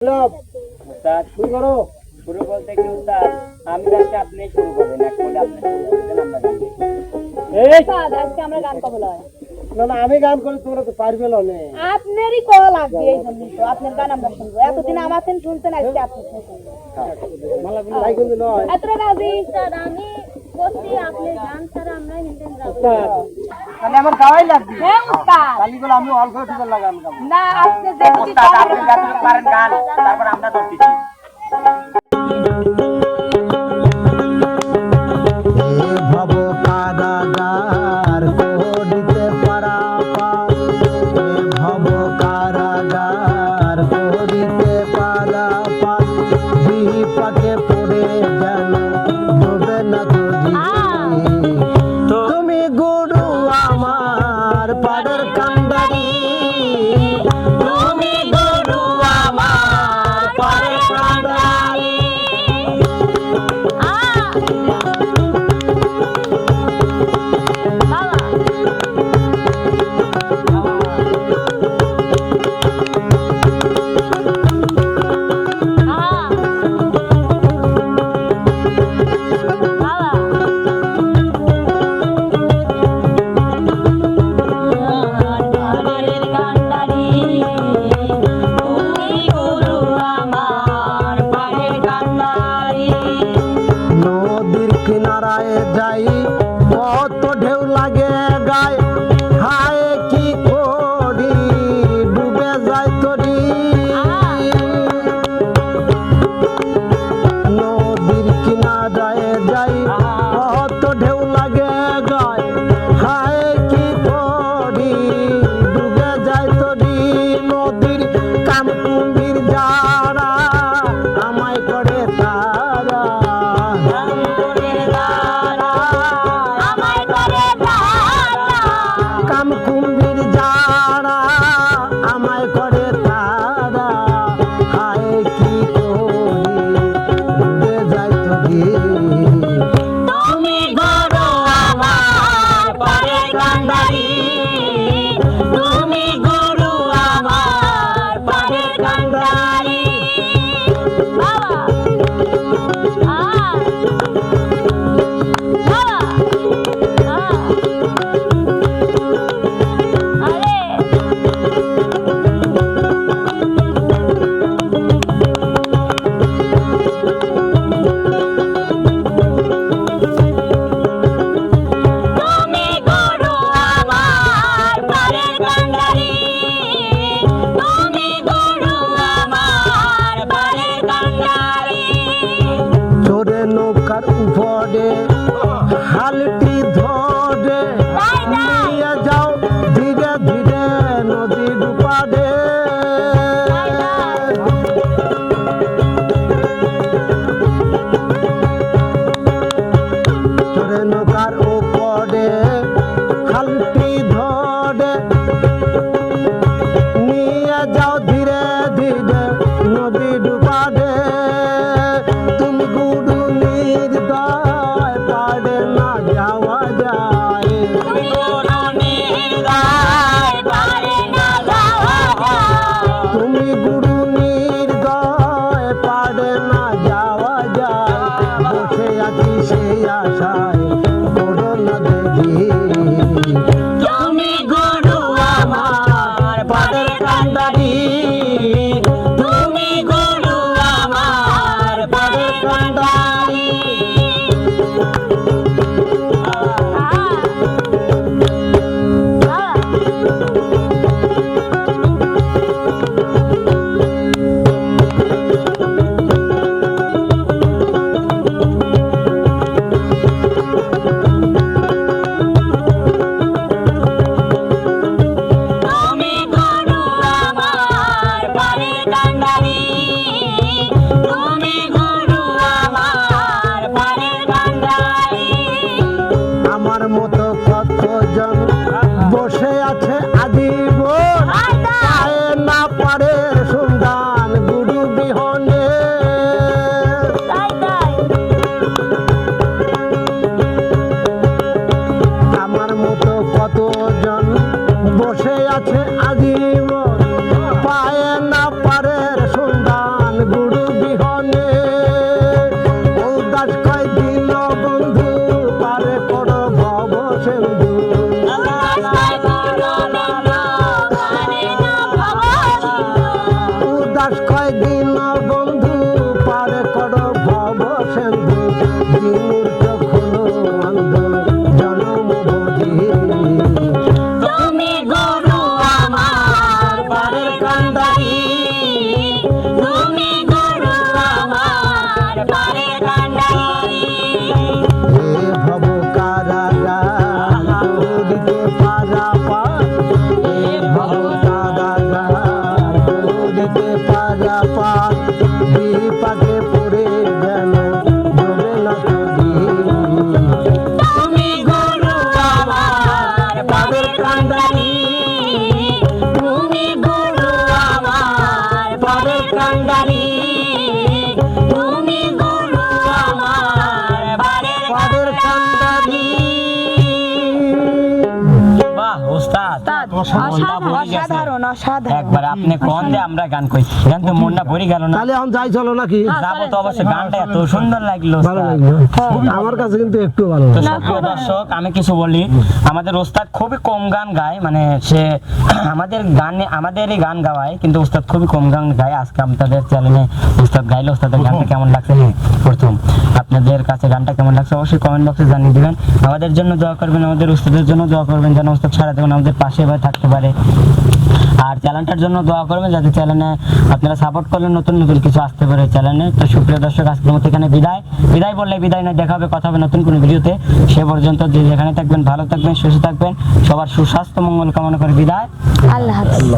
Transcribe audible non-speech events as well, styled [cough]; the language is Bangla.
লাভ উস্তাদ শুরু করো। শুরু বলতে কি উস্তাদ? আমি যাচ্ছি আপনি শুরু করবেন। এক বলে আপনি শুরু করবেন আমরা জানি এই! আজকে আমরা গান কবল হয় না না আমি গান করে তোমরা তো পারবে না। আপনারই কল লাগবে এই জন্য তো আপনার গান আমরা শুনব। এতদিন আমার থেকে শুনতেন আজকে আপনি শুনবেন নয় রাজি? উস্তাদ আমি তাহলে আমার গাওয়াই লাগবে। হ্যাঁ উস্তাদ। বলে আমি অল্প একটু লাগান গাবো। না আজকে দেখছি আপনি যাতে পারেন গান তারপর আমরা ধরতেছি। কিনারায় যাই। নৌকার উপরে কয়দিন বন্ধু পার কর ভব সিন্ধু। দিনুর চক্ষুলো অন্ধ জনম বুঝি তুমি গুরু আমার পারের কান্দারি। তুমি গুরু আমার পারের কান্দারি। ভব কারাগার করিতে পারা অসাধারণ অসাধারণ একবার আপনি কোন দিয়ে আমরা গান কই। গান তো মনটা ভরে গেল না। তাহলে এখন যাই চলো নাকি? যাব তো অবশ্যই গানটা এত সুন্দর লাগল ভালো লাগল। আমার কাছে কিন্তু একটু ভালো তো দর্শক আমি কিছু বলি। আমাদের ওস্তাদ খুবই কম গান গায় মানে সে [clears throat] আমাদের গানে আমাদের এই গান গাওয়ায় কিন্তু ওস্তাদ খুবই কম গান গায়। আজকে আপনাদের চ্যানেলে ওস্তাদ গাইলে ওস্তাদের গানটা কেমন লাগছে? হ্যাঁ, প্রথম। আপনাদের কাছে গানটা কেমন লাগছে অবশ্যই কমেন্ট বক্সে জানিয়ে দিবেন। আমাদের জন্য দোয়া করবেন আমাদের ওস্তাদের জন্য দোয়া করবেন যেন ওস্তাদ সারা দেখুন আমাদের পাশে এবার থাকতে পারে। আর চ্যানেলটার জন্য দোয়া করবেন যাতে চ্যানেলে আপনারা সাপোর্ট করলে নতুন নতুন কিছু আসতে পারে চ্যানেলে তো সুপ্রিয় দর্শক আজকের মতো এখানে বিদায়। বিদায় বললে বিদায় নয় দেখা হবে কথা হবে নতুন কোনো ভিডিওতে। সে পর্যন্ত যে যেখানে থাকবেন ভালো থাকবেন সুস্থ থাকবেন। সবার সুস্বাস্থ্য মঙ্গল কামনা করে বিদায়। আল্লাহ হাফেজ।